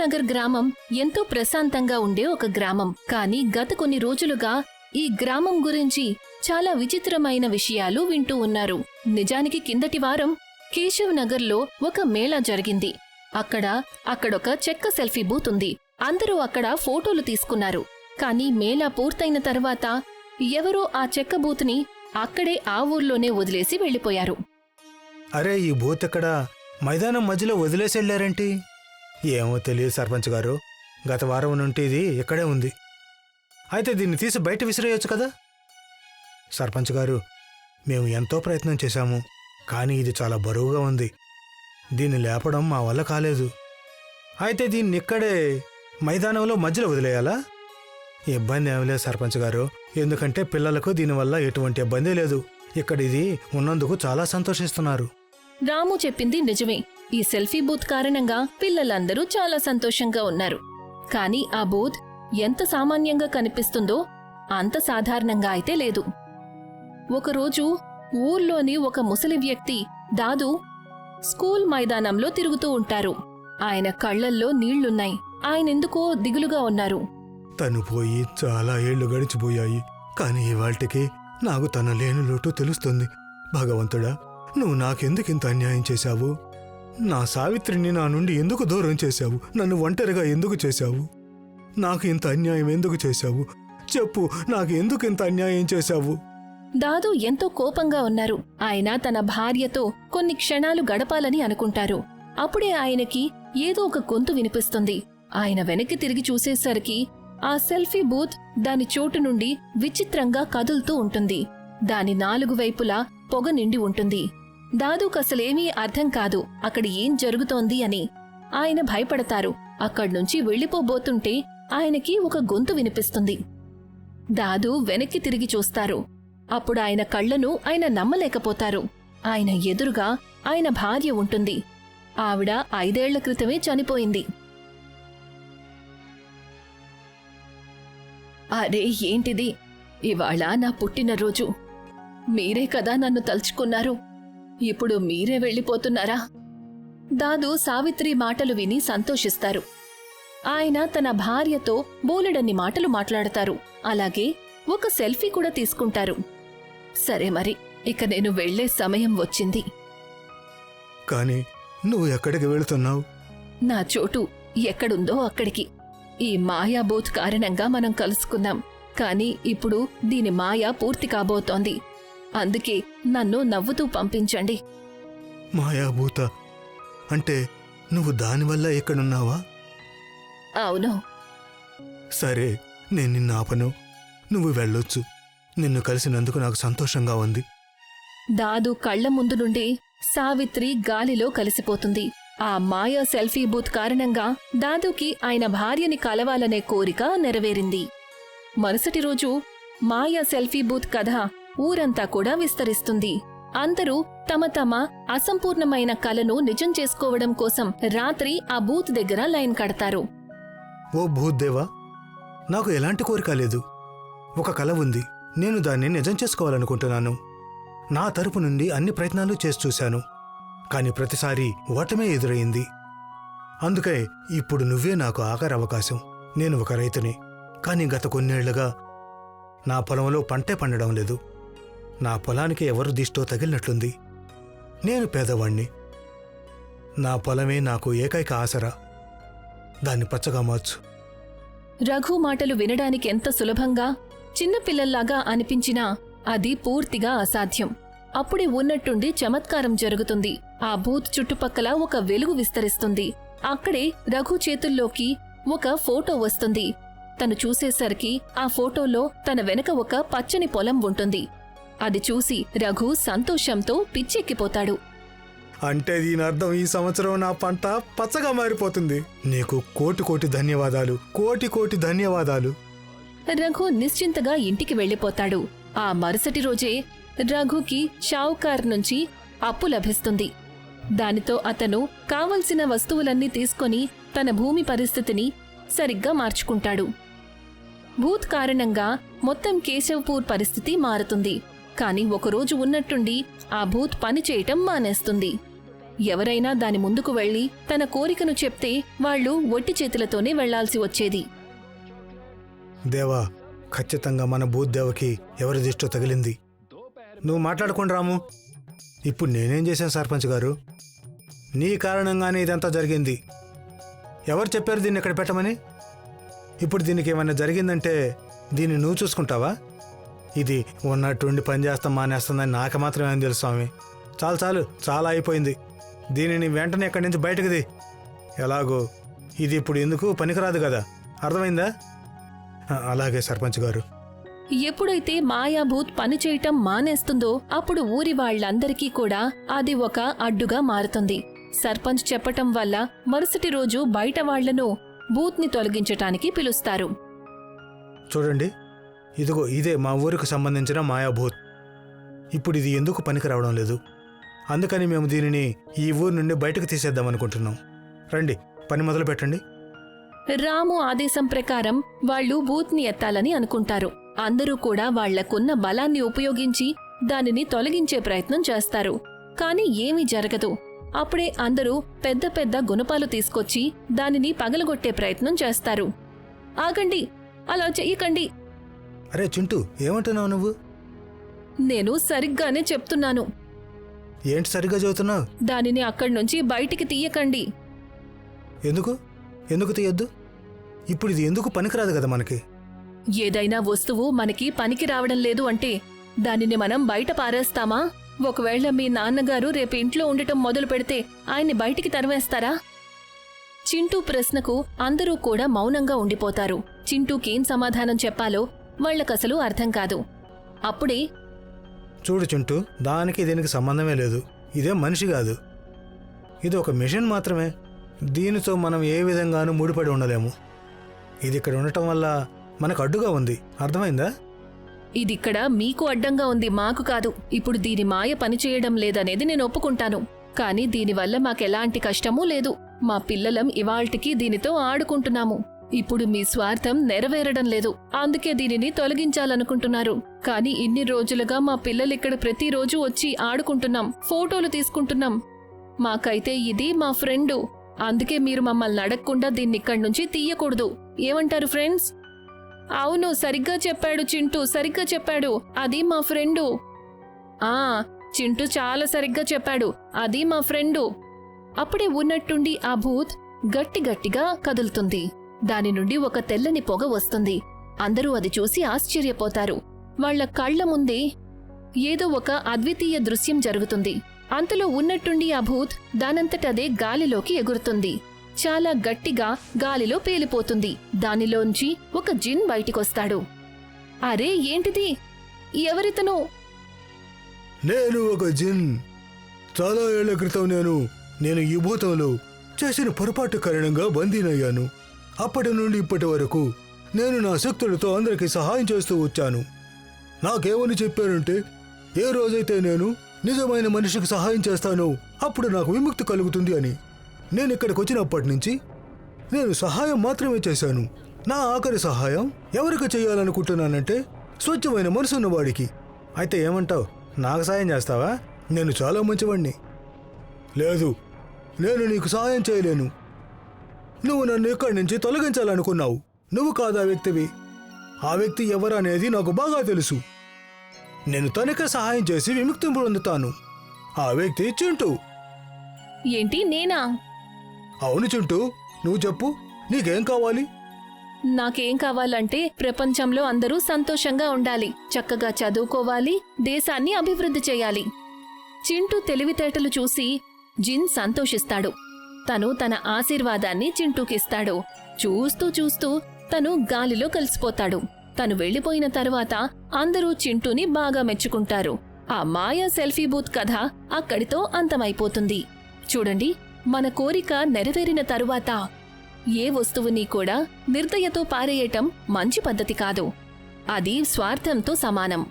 నగర్ గ్రామం ఎంతో ప్రశాంతంగా ఉండే ఒక గ్రామం. కానీ గత కొన్ని రోజులుగా ఈ గ్రామం గురించి చాలా విచిత్రమైన విషయాలు వింటూ ఉన్నారు. నిజానికి కిందటి వారం కేశవ్ నగర్లో ఒక మేళా జరిగింది. అక్కడ అక్కడొక చెక్క సెల్ఫీ బూత్ ఉంది. అందరూ అక్కడ ఫోటోలు తీసుకున్నారు. కానీ మేళా పూర్తయిన తర్వాత ఎవరో ఆ చెక్క బూత్ని అక్కడే ఆ ఊర్లోనే వదిలేసి వెళ్ళిపోయారు. అరే ఈ బూత్ ఎక్కడ? మైదానం మధ్యలో వదిలేసి వెళ్ళారేంటి ఏమో తెలియదు సర్పంచ్ గారు. గత వారం నుండి ఇది ఇక్కడే ఉంది. అయితే దీన్ని తీసి బయట విసిరేయొచ్చు కదా? సర్పంచ్ గారు మేము ఎంతో ప్రయత్నం చేశాము కానీ ఇది చాలా బరువుగా ఉంది. దీన్ని లేపడం మా వల్ల కాలేదు. అయితే దీన్ని ఇక్కడే మైదానంలో మధ్యలో వదిలేయాలా? ఇబ్బంది ఏమీ లేదు సర్పంచ్ గారు. ఎందుకంటే పిల్లలకు దీనివల్ల ఎటువంటి ఇబ్బంది లేదు. ఇక్కడ ఇది ఉన్నందుకు చాలా సంతోషిస్తున్నారు. రాము చెప్పింది నిజమే. ఈ సెల్ఫీ బూత్ కారణంగా పిల్లలందరూ చాలా సంతోషంగా ఉన్నారు. కానీ ఆ బూత్ ఎంత సామాన్యంగా కనిపిస్తుందో అంత సాధారణంగా అయితే లేదు. ఒకరోజు ఊర్లోని ఒక ముసలి వ్యక్తి దాదు స్కూల్ మైదానంలో తిరుగుతూ ఉంటారు. ఆయన కళ్ళల్లో నీళ్ళున్నాయి. ఆయనెందుకో దిగులుగా ఉన్నారు. తను పోయి చాలా ఏళ్ళు గడిచిపోయాయి. కానీ ఇవాళ్టికి నాకు తన లేని లోటు తెలుస్తుంది. భగవంతుడా నువ్వు నాకెందుకింత అన్యాయం చేశావు? నా సావిత్రిని నా నుండి ఎందుకు దూరం చేశావు? నన్ను ఒంటరిగా ఎందుకు చేశావు? నాకు ఇంత అన్యాయం ఎందుకు చేశావు? చెప్పు నాకు ఎందుకు ఇంత అన్యాయం చేశావు? దాదు ఎంతో కోపంగా ఉన్నారు. ఆయన తన భార్యతో కొన్ని క్షణాలు గడపాలని అనుకుంటారు. అప్పుడే ఆయనకి ఏదో ఒక గొంతు వినిపిస్తుంది. ఆయన వెనక్కి తిరిగి చూసేసరికి ఆ సెల్ఫీ బూత్ దాని చోటు నుండి విచిత్రంగా కదులుతూ ఉంటుంది. దాని నాలుగు వైపులా పొగ నిండి ఉంటుంది. దాదూకసలేమీ అర్థం కాదు అక్కడ ఏం జరుగుతోంది అని. ఆయన భయపడతారు. అక్కడ్నుంచి వెళ్ళిపోబోతుంటే ఆయనకి ఒక గొంతు వినిపిస్తుంది. దాదు వెనక్కి తిరిగి చూస్తారు. అప్పుడు ఆయన కళ్ళను ఆయన నమ్మలేకపోతారు. ఆయన ఎదురుగా ఆయన భార్య ఉంటుంది. ఆవిడ ఐదేళ్ళ క్రితమే చనిపోయింది. అరే ఏంటిది? ఇవాళ నా పుట్టినరోజు. మీరే కదా నన్ను తలుచుకున్నారు. ఇప్పుడు మీరే వెళ్ళిపోతున్నారా? దాదు సావిత్రి మాటలు విని సంతోషిస్తారు. ఆయన తన భార్యతో బోలెడన్ని మాటలు మాట్లాడతారు. అలాగే ఒక సెల్ఫీ కూడా తీసుకుంటారు. సరే మరి ఇక నేను వెళ్ళే సమయం వచ్చింది. కానీ నువ్వు ఎక్కడికి వెళుతున్నావు? నా చోటు ఎక్కడుందో అక్కడికి. ఈ మాయా బూత్ కారణంగా మనం కలుసుకున్నాం. కానీ ఇప్పుడు దీని మాయ పూర్తి కాబోతోంది. అందుకే నన్ను నవ్వుతూ పంపించండి. మాయాభూత అంటే నువ్వు దానివల్ల ఇక్కడున్నావా అవును. సరే నేను నిన్ను ఆపను. నువ్వు వెళ్ళొచ్చు. నిన్ను కలిసినందుకు నాకు సంతోషంగా ఉంది. దాదు కళ్ళ ముందు నుండి సావిత్రి గాలిలో కలిసిపోతుంది. ఆ మాయా సెల్ఫీ బూత్ కారణంగా దాదుకి ఆయన భార్యని కలవాలనే కోరిక నెరవేరింది. మరుసటి రోజు మాయా సెల్ఫీ బూత్ కథ ఊరంతా కూడా విస్తరిస్తుంది. అందరూ తమ తమ అసంపూర్ణమైన కలను నిజం చేసుకోవడం కోసం రాత్రి ఆ బూత్ దగ్గర లైన్ కడతారు. ఓ భూదేవా నాకు ఎలాంటి కోరిక లేదు. ఒక కల ఉంది నేను దాన్ని నిజం చేసుకోవాలనుకుంటున్నాను. నా తరపు నుండి అన్ని ప్రయత్నాలు చేసి చూశాను కానీ ప్రతిసారి ఓటమే ఎదురయింది అందుకే ఇప్పుడు నువ్వే నాకు ఆఖరి అవకాశం. నేను ఒక రైతుని కానీ గత కొన్నేళ్ళుగా నా పొలంలో పంటే పండడం లేదు. నా పొలానికి ఎవరు దిష్టో తగిలినట్లుంది? నేను పేదవాణ్ణి. నా పొలమే నాకు ఏకైక ఆసరా. దాన్ని పచ్చగా మార్చు. రఘు మాటలు వినడానికి ఎంత సులభంగా చిన్నపిల్లల్లాగా అనిపించినా అది పూర్తిగా అసాధ్యం. అప్పుడే ఉన్నట్టుండి చమత్కారం జరుగుతుంది. ఆ బూత్ చుట్టుపక్కల ఒక వెలుగు విస్తరిస్తుంది. అక్కడే రఘు చేతుల్లోకి ఒక ఫోటో వస్తుంది. తను చూసేసరికి ఆ ఫోటోలో తన వెనక ఒక పచ్చని పొలం ఉంటుంది. అది చూసి రఘు సంతోషంతో పిచ్చెక్కిపోతాడు. అంటే దీని అర్థం ఈ సంవత్సరం నా పంట పచ్చగా మారిపోతుంది. నీకు కోటి కోటి ధన్యవాదాలు కోటి కోటి ధన్యవాదాలు. రఘు నిశ్చింతగా ఇంటికి వెళ్ళిపోతాడు. ఆ మరుసటి రోజే రఘుకి షావుకార్ నుంచి అప్పు లభిస్తుంది. దానితో అతను కావలసిన వస్తువులన్నీ తీసుకొని తన భూమి పరిస్థితిని సరిగ్గా మార్చుకుంటాడు. భూత్ కారణంగా మొత్తం కేశవ్పూర్ పరిస్థితి మారుతుంది. కాని ఒకరోజు ఉన్నట్టుండి ఆ భూత్ పనిచేయటం మానేస్తుంది. ఎవరైనా దాని ముందుకు వెళ్ళి తన కోరికను చెప్తే వాళ్ళు ఒట్టి చేతులతోనే వెళ్ళాల్సి వచ్చేది. దేవా ఖచ్చితంగా మన భూదేవకి ఎవరి దిష్టో తగిలింది? నువ్వు మాట్లాడుకుని రాము. ఇప్పుడు నేనేం చేశాను సర్పంచ్ గారు? నీ కారణంగానే ఇదంతా జరిగింది. ఎవరు చెప్పారు దీన్ని ఇక్కడ పెట్టమని? ఇప్పుడు దీనికి ఏమైనా జరిగిందంటే దీన్ని నువ్వు చూసుకుంటావా? ఇది ఉన్నట్టుండి పని చేస్తాం మానేస్తుందని నాకు మాత్రం ఏం తెలుసు స్వామి. చాలు చాలు చాలా అయిపోయింది. దీనిని వెంటనే ఎక్కడి నుంచి బయటకుది ఎలాగో ఇది ఇప్పుడు ఎందుకు పనికిరాదు కదా. అర్థమైందా? అలాగే సర్పంచ్ గారు. ఎప్పుడైతే మాయాభూత్ పనిచేయటం మానేస్తుందో అప్పుడు ఊరి వాళ్ళందరికీ కూడా అది ఒక అడ్డుగా మారుతుంది. సర్పంచ్ చెప్పటం వల్ల మరుసటి రోజు బయట వాళ్ళను భూత్ని తొలగించటానికి పిలుస్తారు. చూడండి ఇదిగో ఇదే మా ఊరికి సంబంధించిన మాయాభూత్ ఇప్పుడు ఇది ఎందుకు పనికి రావడం లేదు? అందుకని మేము దీనిని ఈ ఊరు నుండి బయటకు తీసేద్దాం అనుకుంటున్నాం. రండి పని మొదలు పెట్టండి. రాము ఆదేశం ప్రకారం వాళ్ళు భూత్ని ఎత్తాలని అనుకుంటారు. అందరూ కూడా వాళ్ళకున్న బలాన్ని ఉపయోగించి దానిని తొలగించే ప్రయత్నం చేస్తారు. కాని ఏమీ జరగదు. అప్పుడే అందరూ పెద్ద పెద్ద గుణపాలు తీసుకొచ్చి దానిని పగలగొట్టే ప్రయత్నం చేస్తారు. ఆగండి అలా చెయ్యకండి. అరే చింటూ ఏమంటున్నావు నువ్వు? నేను సరిగ్గానే చెప్తున్నాను. ఏంటి సరిగ్గా చదువుతున్నావు? దానిని అక్కడి నుంచి బయటికి తీయకండి. ఎందుకు? ఎందుకు తీయొద్దు? ఇప్పుడు ఇది ఎందుకు పనికిరాదు కదా మనకి? ఏదైనా వస్తువు మనకి పనికి రావడం లేదు అంటే దానిని మనం బయట పారేస్తామా? ఒకవేళ మీ నాన్నగారు రేపు ఇంట్లో ఉండటం మొదలు పెడితే ఆయన్ని బయటికి తరివేస్తారా చింటూ ప్రశ్నకు అందరూ కూడా మౌనంగా ఉండిపోతారు. చింటూకేం సమాధానం చెప్పాలో వాళ్ళకసలు అర్థం కాదు. అప్పుడే చూడు చింటూ దానికి దీనికి సంబంధమే లేదు. ఇదే మనిషి కాదు. ఇది ఒక మిషన్ మాత్రమే. దీనితో మనం ఏ విధంగానూ ముడిపడి ఉండలేము. ఇది ఇక్కడ ఉండటం వల్ల మనకు అడ్డుగా ఉంది. అర్థమైందా? ఇదిక్కడ మీకు అడ్డంగా ఉంది మాకు కాదు. ఇప్పుడు దీని మాయ పనిచేయడం లేదనేది నేను ఒప్పుకుంటాను. కానీ దీనివల్ల మాకెలాంటి కష్టమూ లేదు. మా పిల్లలం ఇవాల్టికి దీనితో ఆడుకుంటున్నాము. ఇప్పుడు మీ స్వార్థం నెరవేరడం లేదు. అందుకే దీనిని తొలగించాలనుకుంటున్నారు. కానీ ఇన్ని రోజులుగా మా పిల్లలిక్కడ ప్రతిరోజు వచ్చి ఆడుకుంటున్నాం ఫోటోలు తీసుకుంటున్నాం. మాకైతే ఇది మా ఫ్రెండు. అందుకే మీరు మమ్మల్ని అడగకుండా దీన్ని ఇక్కడి నుంచి తీయకూడదు. ఏమంటారు ఫ్రెండ్స్? అవును సరిగ్గా చెప్పాడు చింటూ సరిగ్గా చెప్పాడు. అది మా ఫ్రెండు. ఆ చింటూ చాలా సరిగ్గా చెప్పాడు. అది మా ఫ్రెండు. అప్పుడే ఉన్నట్టుండి ఆ భూత్ గట్టి గట్టిగా కదులుతుంది. దాని నుండి ఒక తెల్లని పొగ వస్తుంది. అందరూ అది చూసి ఆశ్చర్యపోతారు. వాళ్ళ కళ్ళ ముందే ఏదో ఒక అద్వితీయ దృశ్యం జరుగుతుంది. అంతలో ఉన్నట్టుండి ఆ భూత్ దానంతటదే గాలిలోకి ఎగురుతుంది. చాలా గట్టిగా గాలిలో పేలిపోతుంది. దానిలోంచి ఒక జిన్ బయటికొస్తాడు. అరే ఏంటిది? ఎవరితను? నేను ఒక జిన్. చాలా ఏళ్ళ క్రితం నేను నేను ఈ భూతంలో చేసిన పొరపాటు కారణంగా బందీనయ్యాను. అప్పటి నుండి ఇప్పటి వరకు నేను నా శక్తులతో అందరికీ సహాయం చేస్తూ వచ్చాను. నాకేమని చెప్పారంటే ఏ రోజైతే నేను నిజమైన మనిషికి సహాయం చేస్తానో అప్పుడు నాకు విముక్తి కలుగుతుంది అని. నేను ఇక్కడికి వచ్చినప్పటి నుంచి నేను సహాయం మాత్రమే చేశాను. నా ఆఖరి సహాయం ఎవరికి చేయాలనుకుంటున్నానంటే స్వచ్ఛమైన మనసు ఉన్నవాడికి అయితే ఏమంటావు? నాకు సాయం చేస్తావా? నేను చాలా మంచివాణ్ణి. లేదు నేను నీకు సహాయం చేయలేను. నువ్వు నన్ను ఇక్కడి నుంచి తొలగించాలనుకున్నావు. నువ్వు కాదా వ్యక్తివి? ఆ వ్యక్తి ఎవరనేది నాకు బాగా తెలుసు. నేను తనకే సహాయం చేసి విముక్తి పొందుతాను. ఆ వ్యక్తి చింటూ. ఏంటి నేనా? అవును చింటూ నువ్వు చెప్పు నీకేం కావాలి? నాకేం కావాలంటే ప్రపంచంలో అందరూ సంతోషంగా ఉండాలి చక్కగా చదువుకోవాలి దేశాన్ని అభివృద్ధి చేయాలి. చింటూ తెలివితేటలు చూసి జిన్ సంతోషిస్తాడు. తను తన ఆశీర్వాదాన్ని చింటూకిస్తాడు. చూస్తూ చూస్తూ తను గాలిలో కలిసిపోతాడు. తను వెళ్ళిపోయిన తరువాత అందరూ చింటూని బాగా మెచ్చుకుంటారు. ఆ మాయా సెల్ఫీ బూత్ కథ అక్కడితో అంతమైపోతుంది. చూడండి మన కోరిక నెరవేరిన తరువాత ఏ వస్తువుని కూడా నిర్దయతో పారేయటం మంచి పద్ధతి కాదు. అది స్వార్థంతో సమానం.